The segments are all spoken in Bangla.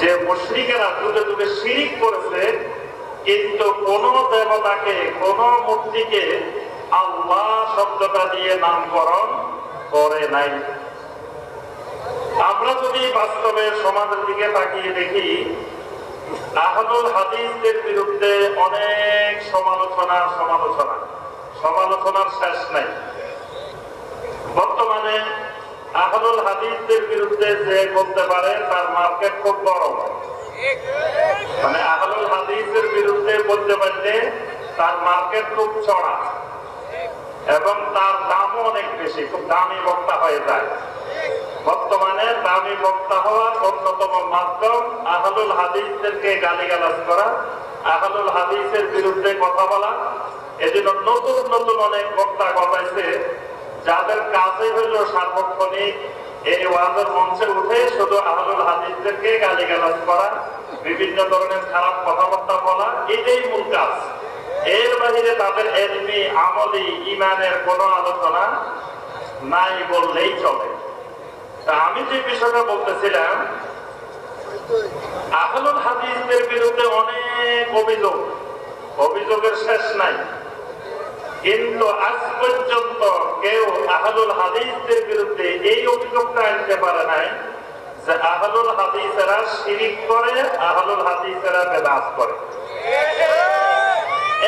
যে মুশ্রিকেরা যুগে যুগে শিরিক করেছে, কিন্তু কোন দেবতাকে, কোন মূর্তিকে আল্লাহ শব্দটা দিয়ে নামকরণ করে নাই। আমরা যদি বাস্তবে সমাজের দিকে তাকিয়ে দেখি, আহলুল হাদিসদের বিরুদ্ধে অনেক সমালোচনা সমালোচনা, সমালোচনার শেষ নাই। বর্তমানে আহলুল হাদিসদের বিরুদ্ধে যে করতে পারে, তার মার্কেট খুব মানে আহলুল হাদিসের বিরুদ্ধে বলতে পারলে তার মার্কেট খুব চড়া এবং তার দামও অনেক বেশি, খুব দামি বক্তা হয়ে যায়। বর্তমানে দামি বক্তা হওয়ার অন্যতম মাধ্যম আহলুল হাদিসদেরকে গালিগালাজ করা, আহলুল হাদিসের বিরুদ্ধে কথা বলা। এজন্য নতুন নতুন অনেক বক্তা কথাইছে যাদের কাজে হইল সার্বক্ষণিক এই ওয়াজের মঞ্চে উঠে শুধু আহলুল হাদিসদেরকে গালিগালাজ করা, বিভিন্ন ধরনের খারাপ কথাবার্তা বলা, এটাই মূল কাজ। এর বাহিরে তাদের এলমি, আমলি, ইমানের কোনো আলোচনা নাই বললেই চলে। তা আমি যে বিষয়টা বলতেছিলাম, আহলুল হাদিসদের বিরুদ্ধে অনেক অভিযোগ। অভিযোগের শেষ নাই। কিন্তু আজ পর্যন্ত আহলুল হাদিসদের বিরুদ্ধে এই অভিযোগটা আনতে পারে নাই যে আহলুল হাদিসেরা শিরিক করে, আহলুল হাদিসেরা বেদাস করে।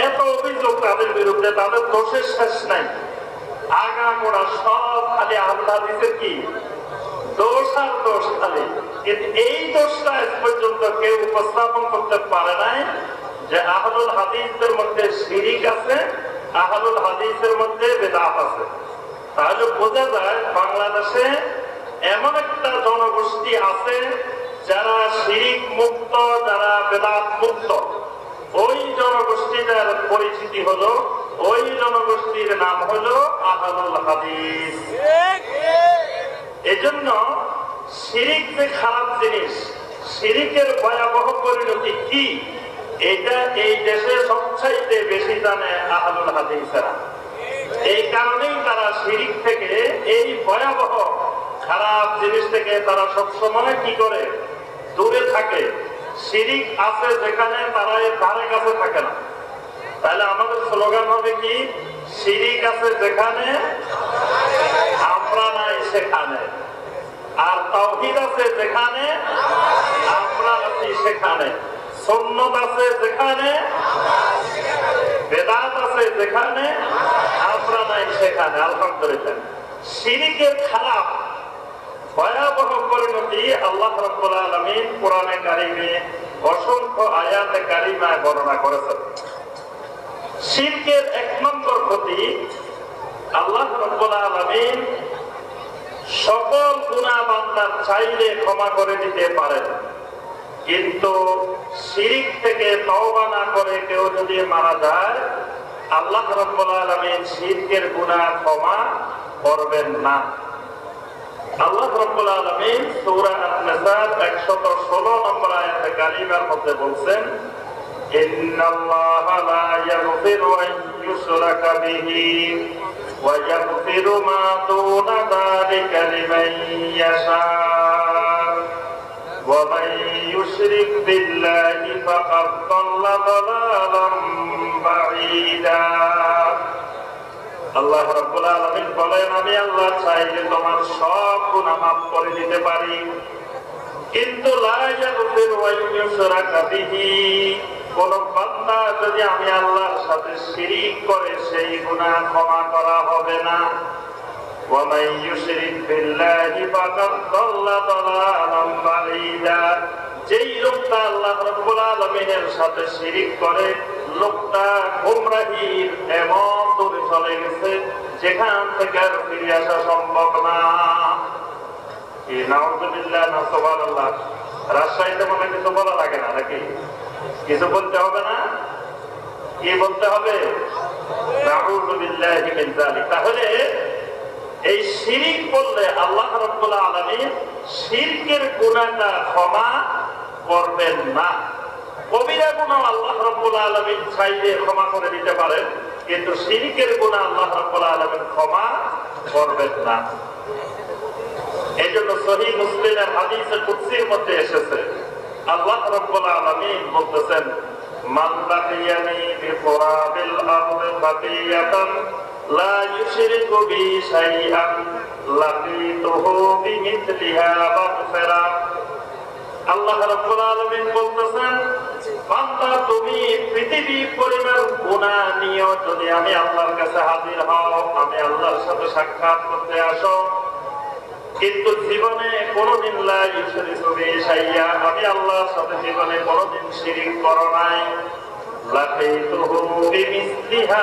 এত অভিযোগ তাদের বিরুদ্ধে, তাদের দোষের শেষ নাই। আগা মোড়া সব খালি আহলুল হাদিসের কি? দোষ আর দোষ খালি। কিন্তু এই দোষটা আজ পর্যন্ত কেউ উপস্থাপন করতে পারে নাই যে আহলুল হাদিসদের মধ্যে শিরিক আছে, আহলুল হাদিসের মধ্যে বেদাত আছে। তাহলে বোঝা যায় বাংলাদেশে এমন একটা জনগোষ্ঠী আছে যারা শিরিক মুক্ত, যারা বেদাত মুক্ত। ওই জনগোষ্ঠীটার পরিচিতি হলো, ওই জনগোষ্ঠীর নাম হলো আহলুল হাদিস। এজন্য শিরিক যে খারাপ জিনিস, শিরিকের ভয়াবহ পরিণতি কি? এটা এই দেশে সবচাইতে বেশি জানে আহলুল হাদিসেরা। এই কারণেই তারা শিরিক থেকে এই ভয়াবহ খারাপ জিনিস থেকে তারা সবসময় কি করে? দূরে থাকে। শিরিক আছে যেখানে তারা এর ধারে কাছে থাকে না। তাহলে আমাদের স্লোগান হবে কি? শিরিক আছে যেখানে আমরা নাই, সেখানে। আর তাওহিদ আছে যেখানে আমরা আছি, সেখানে। সন্ন্যত আছে যেখানে, বেদাত আছে যেখানে আমরা নাই সেখানে, আলহামদুলিল্লাহ। শিরিকের খারাপ, ভয়াবহ পরিণতি আল্লাহ রব্বুল আলামিন কারিমে অসংখ্য আয়াতে কারিমায় বর্ণনা করেছেন। শিরকের এক নম্বর ক্ষতি আল্লাহ রব্বুল আলামিন সকল গুণা বান্দার চাইলে ক্ষমা করে দিতে পারেন। কিন্তু শিরিক থেকে তওবা না করে কেউ যদি মারা যায়, আল্লাহ রব্বুল আলামিন শিরকের গুনাহ ক্ষমা করবেন না। আল্লাহ রব্বুল আলামিন সূরা আন-নিসার 116 নম্বর আয়াতে কারিমার মধ্যে বলছেন, ইন্নাল্লাহা লা ইয়াগফিরু আন ইউশরাকা বিহি ওয়া ইয়াগফিরু মা দুনা যালিকা লিমান ইয়াশা। ومن يشرك بالله فقد ضل ضلالا بعيدا আল্লাহ রাব্বুল আলামিন বলেন আমি আল্লাহ চাইলে তোমার সব গুনাহ মাফ করে দিতে পারি কিন্তু লা ইয়াগফিরু ওয়া ইউশরাকা বিহি কোন বান্দা যদি আমি আল্লাহর সাথে শিরিক করে সেই গুনাহ ক্ষমা করা হবে না ومن يشرك بالله যেই লোকটা আল্লাহ রাব্বুল আলামিনের সাথে শিরিক করে, লোকটা গুমরাহির এমন দূরে চলে গেছে, যেখান থেকে আর ফিরে আসা সম্ভব না। রাজশাহীতে মনে কিছু বলা লাগে না, নাকি? কিছু বলতে হবে না? কি বলতে হবে? তাহলে এই শিরিক বললে আল্লাহ রব্বুল্লাহ আলমী শিরকের গুণাটা ক্ষমা করবেন না। কবিরা গুণা আল্লাহ রব্বুল্লাহ আলমিন চাইলে ক্ষমা করে দিতে পারেন, কিন্তু শিরিকের গুণা আল্লাহ রব্বুল্লাহ আলমিন ক্ষমা করবেন না। এই জন্য সহি মুসলিমের হাদিসে কুৎসির মধ্যে এসেছে, আল্লাহ রাব্বুল আলামিন বলতেছেন, মান লাকিয়ানি বিকুরাবিল আরদি খাতিয়াতান আলামিন বলতেছেন, বান্দা, তুমি পৃথিবী পরিমাণ গুনাহ যদি আমি আল্লাহর কাছে হাজির হও, আমি আল্লাহর সাথে সাক্ষাৎ করতে আসো। কিন্তু জীবনে কোনোদিন লা ইউশরিকু বি শাইআ আমি আল্লাহর সাথে জীবনে কোনোদিন শিরিক করো নাই। লাকিতুহু বিমিসলিহা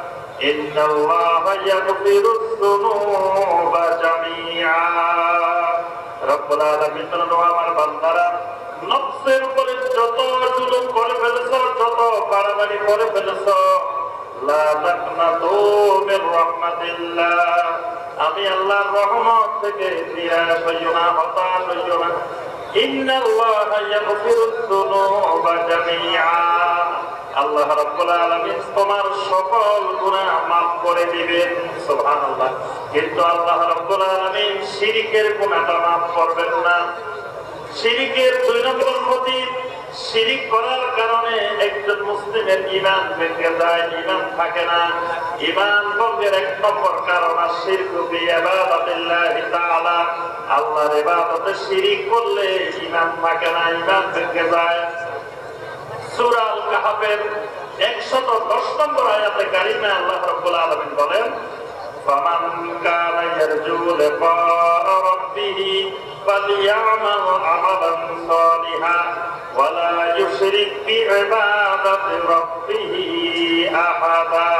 إن الله يغفر الذنوب جميعا رب العالمين বলেন, "ও আমার বান্দারা নফসের উপরে যত জুলুম করে ফেলেছ যত বাড়াবাড়ি করে ফেলেছ লা তাকনাতু মির রাহমাতিল্লাহ আমি আল্লাহর রহমত থেকে নিরাশ হইও না হতাশ হইও না ইন্নাল্লাহা ইয়াগফিরুয যুনুবা জামিআ আল্লাহ রাব্বুল তোমার সকল গুনাহ মাফ করে দিবেন সুবহানাল্লাহ। কিন্তু আল্লাহ রাব্বুল আলামিন শিরকের গুনাহটা মাফ করবেন না। শিরিকের নম্বর ক্ষতি শিরিক করার কারণে একজন মুসলিমের ইমান ভেঙে যায় ইমান থাকে না। ইমান ভঙ্গের এক নম্বর কারণ আল্লাহর ইবাদতে শিরিক করলে ইমান থাকে না ইমান ভেঙে যায়। সূরা আল কাহাফের 110 নম্বর আয়াতে কারিমে আল্লাহ রাব্বুল আলামিন বলেন فمن كان يرجو لقاء ربه فليعمل عملا صالحا ولا يشرك بعبادة ربه أحدا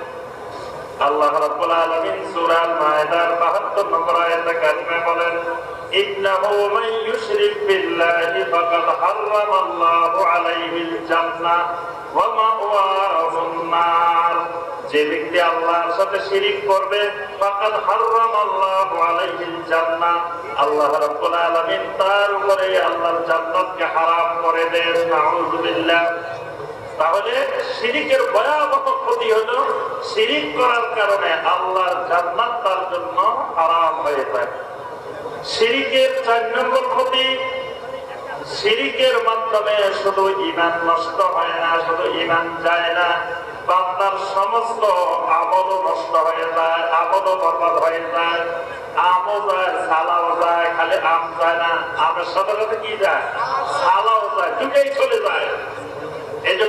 আল্লাহ রাব্বুল আলামিন সূরা আল মায়েদার 72 নম্বর আয়াতে কারিমে বলেন, ইন্নাহু মান ইউশরিক বিল্লাহি ফাকাদ হারামাল্লাহু আলাইহিল জান্নাহ ওয়া মাওয়াহুন নার। যে ব্যক্তি আল্লাহর সাথে শিরিক করবে, ফাকাদ হারামাল্লাহু আলাইহিল জান্নাহ। আল্লাহ রাব্বুল আলামিন তার উপরে আল্লাহর জান্নাতকে হারাম করে দেন। নাউযু বিল্লাহ তাহলে শিরিকের ভয়াবহ ক্ষতি হলো শিরিক করার কারণে আল্লাহর জান্নাত তার জন্য আরাম হয়ে থাকে শিরিকের চার নম্বর ক্ষতি শিরিকের মাধ্যমে শুধু ইমান নষ্ট হয় না, শুধু ইমান যায় না, বান্দার সমস্ত আমলও নষ্ট হয়ে যায়, আমলও বরবাদ হয়ে যায়, আমও যায়, সালাও যায়, খালি আম যায় না, আমের সাথে সাথে কি যায়? সালাও যায়, দুটাই চলে যায়।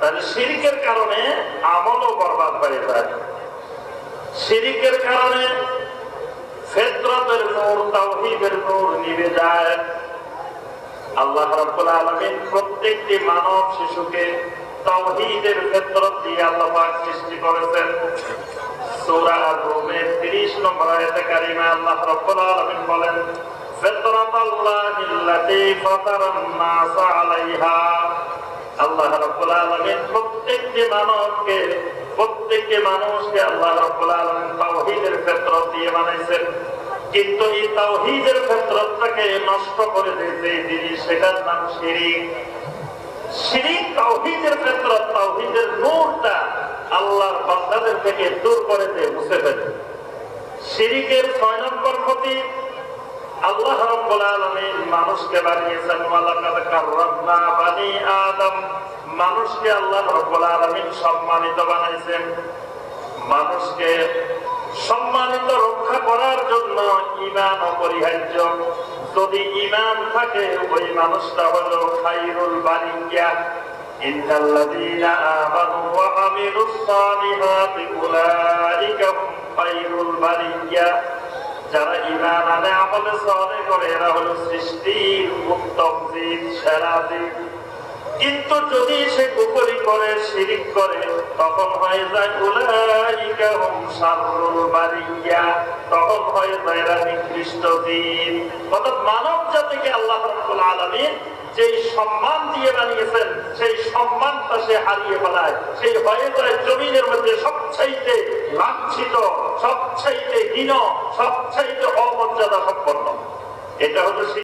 তাহলে শিরিকের কারণে আমলও বরবাদ হয়ে যায়। শিরিকের কারণে ফেতরতের নূর নূর নিভে যায়। আল্লাহ রাব্বুল প্রত্যেকটি মানব শিশুকে দিয়ে আল্লাহ সৃষ্টি করেছেন। সূরা আর-রুমের 30 নম্বর কারিমে আল্লাহ বলেন ফিতরাতাল্লাহিল্লাতী ফাতারান নাস আলাইহা। আল্লাহ রাব্বুল আলামিন প্রত্যেকটি মানবকে, প্রত্যেকটি মানুষকে আল্লাহ রাব্বুল আলামিন তাওহীদের ফিতরত দিয়ে বানাইছেন। কিন্তু এই তাওহীদের ফিতরতটাকে নষ্ট করে দিয়েছে এই জিনিস সেটার নাম শিরিক। শিরিক তাওহীদের ফিতরত, তাওহীদের থেকে দূর করে দিয়ে মুছে ফেলে। শিরিকের ছয় আল্লাহ রাব্বুল আলামিন মানুষকে বানিয়েছেন, ওয়ালাকাদ কাররামনা বানি আদম। মানুষকে আল্লাহ রাব্বুল আলামিন সম্মানিত বানাইছেন। মানুষকে সম্মানিত রক্ষা করার জন্য ইমান অপরিহার্য যদি ইমান থাকে, ওই মানুষটা হলো খাইরুল বারিয়া ইন্নাল্লাযীনা আমানু ওয়া আমিলুস সালিহাতি উলাইকা খাইরুল বারিয়া যারা ইমান আনে আমলে সহনে করে এরা হলো সৃষ্টির উত্তম সেরা কিন্তু যদি সে কুকুরি করে, শিরিক করে, তখন হয়ে যায় উলাইকা হুম শাররুল বারিয়া। তখন হয়ে যায় এরা নিকৃষ্ট জীব। অর্থাৎ মানব জাতিকে আল্লাহ রাব্বুল আলামিন যেই সম্মান দিয়ে বানিয়েছেন, সেই সম্মানটা সে হারিয়ে ফেলায়। সেই হয়ে যায় জমিনের মধ্যে সবচাইতে লাঞ্ছিত, সবচাইতে হীন, সবচাইতে অমর্যাদা সম্পন্ন। এটা হলো